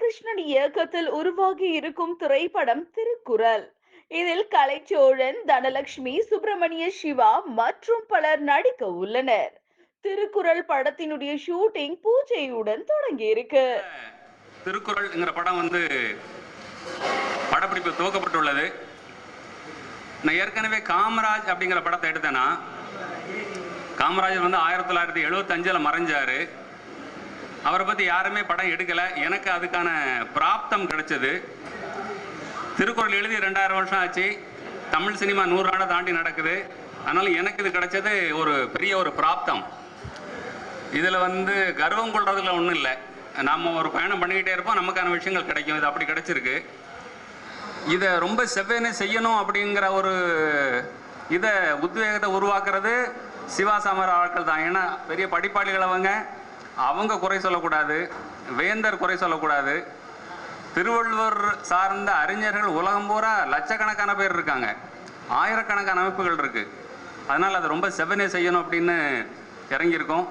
பாலகிருஷ்ணன் இயக்கத்தில் உருவாகி இருக்கும் திரைப்படம் திருக்குறள். இதில் கலைச்சோழன் தனலட்சுமி சுப்பிரமணிய சிவா மற்றும் பலர் நடிக்க உள்ளனர். திருக்குறள் படத்தினுடைய ஷூட்டிங் பூஜையுடன் தொடங்கி இருக்கு திருக்குறள்ங்கிற படம் வந்து படப்பிடிப்பு துவக்கப்பட்டுள்ளது. நான் ஏற்கனவே காமராஜ் அப்படிங்கிற படத்தை எடுத்தேன்னா காமராஜர் வந்து ஆயிரத்தி தொள்ளாயிரத்தி எழுபத்தஞ்சில் மறைஞ்சாரு. அவரை பற்றி யாருமே படம் எடுக்கலை. எனக்கு அதுக்கான பிராப்தம் கிடைச்சது. திருக்குறள் எழுதி ரெண்டாயிரம் வருஷம் ஆச்சு. தமிழ் சினிமா நூறாண்டை தாண்டி நடக்குது. அதனால் எனக்கு இது கிடைச்சது ஒரு பெரிய ஒரு பிராப்தம். இதில் வந்து கர்வம் கொள்றதுல ஒன்றும் இல்லை. நாம் ஒரு பயணம் பண்ணிக்கிட்டே இருப்போம். நமக்கான விஷயங்கள் கிடைக்கும். இது அப்படி கிடைச்சிருக்கு. இதை ரொம்ப செவ்வனே செய்யணும் அப்படிங்கிற ஒரு இதை உத்வேகத்தை உருவாக்குறது சிவாசாமர ஆட்கள் தான். ஏன்னா பெரிய படிப்பாளிகள் அவங்க. அவங்க குறை சொல்லக்கூடாது வேந்தர் குறை சொல்லக்கூடாது. திருவள்ளுவர் சார்ந்த அறிஞர்கள் உலகம் பூரா லட்சக்கணக்கான பேர் இருக்காங்க. ஆயிரக்கணக்கான அமைப்புகள் இருக்கு. அதனால் அதை ரொம்ப செவனே செய்யணும் அப்படின்னு இறங்கியிருக்கோம்.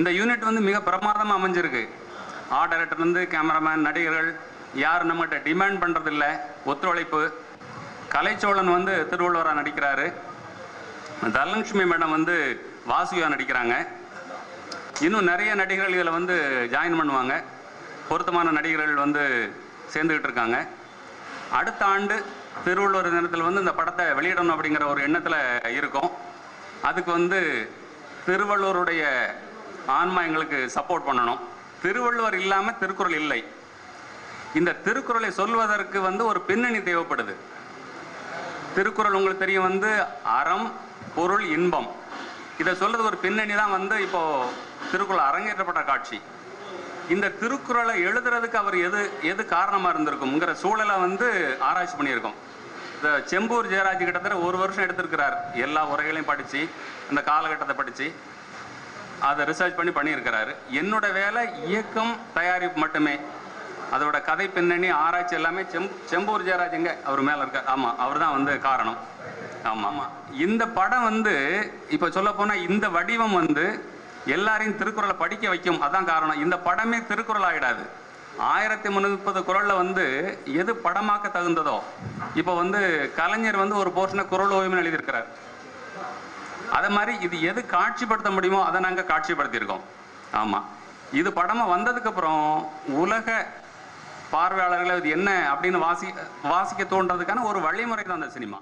இந்த யூனிட் வந்து மிக பிரமாதமாக அமைஞ்சிருக்கு. ஆர்ட் டைரக்டர்லேருந்து கேமராமேன் நடிகர்கள் யார் நம்மகிட்ட டிமாண்ட் பண்ணுறதில்ல ஒத்துழைப்பு. கலைச்சோழன் வந்து திருவள்ளுவராக நடிக்கிறாரு. தனலட்சுமி மேடம் வந்து வாசுகியாக நடிக்கிறாங்க. இன்னும் நிறைய நடிகர்கள் இதில் வந்து ஜாயின் பண்ணுவாங்க. பொருத்தமான நடிகர்கள் வந்து சேர்ந்துக்கிட்டு இருக்காங்க. அடுத்த ஆண்டு திருவள்ளுவர் தினத்தில் வந்து இந்த படத்தை வெளியிடணும் அப்படிங்கிற ஒரு எண்ணத்தில் இருக்கும். அதுக்கு வந்து திருவள்ளுவருடைய ஆன்மா எங்களுக்கு சப்போர்ட் பண்ணணும். திருவள்ளுவர் இல்லாமல் திருக்குறள் இல்லை. இந்த திருக்குறளை சொல்வதற்கு வந்து ஒரு பின்னணி தேவைப்படுது. திருக்குறள் உங்களுக்கு தெரியும் வந்து அறம் பொருள் இன்பம். இதை சொல்றது ஒரு பின்னணி தான் வந்து இப்போ திருக்குறள் அரங்கேற்றப்பட்ட காட்சி. இந்த திருக்குறளை எழுதுறதுக்கு அவர் எது எது காரணமாக இருந்திருக்கும்ங்கிற சூழலை வந்து ஆராய்ச்சி பண்ணியிருக்கோம். இந்த செம்பூர் ஜெயராஜ் கிட்டத்தட்ட ஒரு வருஷம் எடுத்திருக்கிறார். எல்லா உரைகளையும் படித்து அந்த காலகட்டத்தை படித்து அதை ரிசர்ச் பண்ணி பண்ணியிருக்கிறாரு. என்னோட வேலை இயக்கம் தயாரிப்பு மட்டுமே. அதோட கதை பின்னணி ஆராய்ச்சி எல்லாமே செம் செம்பூர் ஜெயராஜுங்க அவர் மேலே இருக்கார். ஆமாம் அவர் தான் வந்து காரணம். ஆமாம் ஆமாம் இந்த படம் வந்து இப்போ சொல்ல போனால் இந்த வடிவம் வந்து எல்லாரையும் திருக்குறளை படிக்க வைக்கும் அதான் காரணம். இந்த படமே திருக்குறள் ஆகிடாது ஆயிரத்தி முப்பது குரலில் வந்து எது படமாக்க தகுந்ததோ இப்போ வந்து கலைஞர் வந்து ஒரு போர்ஷனை குரல் ஓய்வுன்னு எழுதியிருக்கிறார். அதை மாதிரி இது எது காட்சிப்படுத்த முடியுமோ அதை நாங்கள் காட்சிப்படுத்தியிருக்கோம். ஆமாம் இது படமாக வந்ததுக்கப்புறம் உலக பார்வையாளர்களை இது என்ன அப்படின்னு வாசி வாசிக்க தோன்றதுக்கான ஒரு வழிமுறை தான் அந்த சினிமா.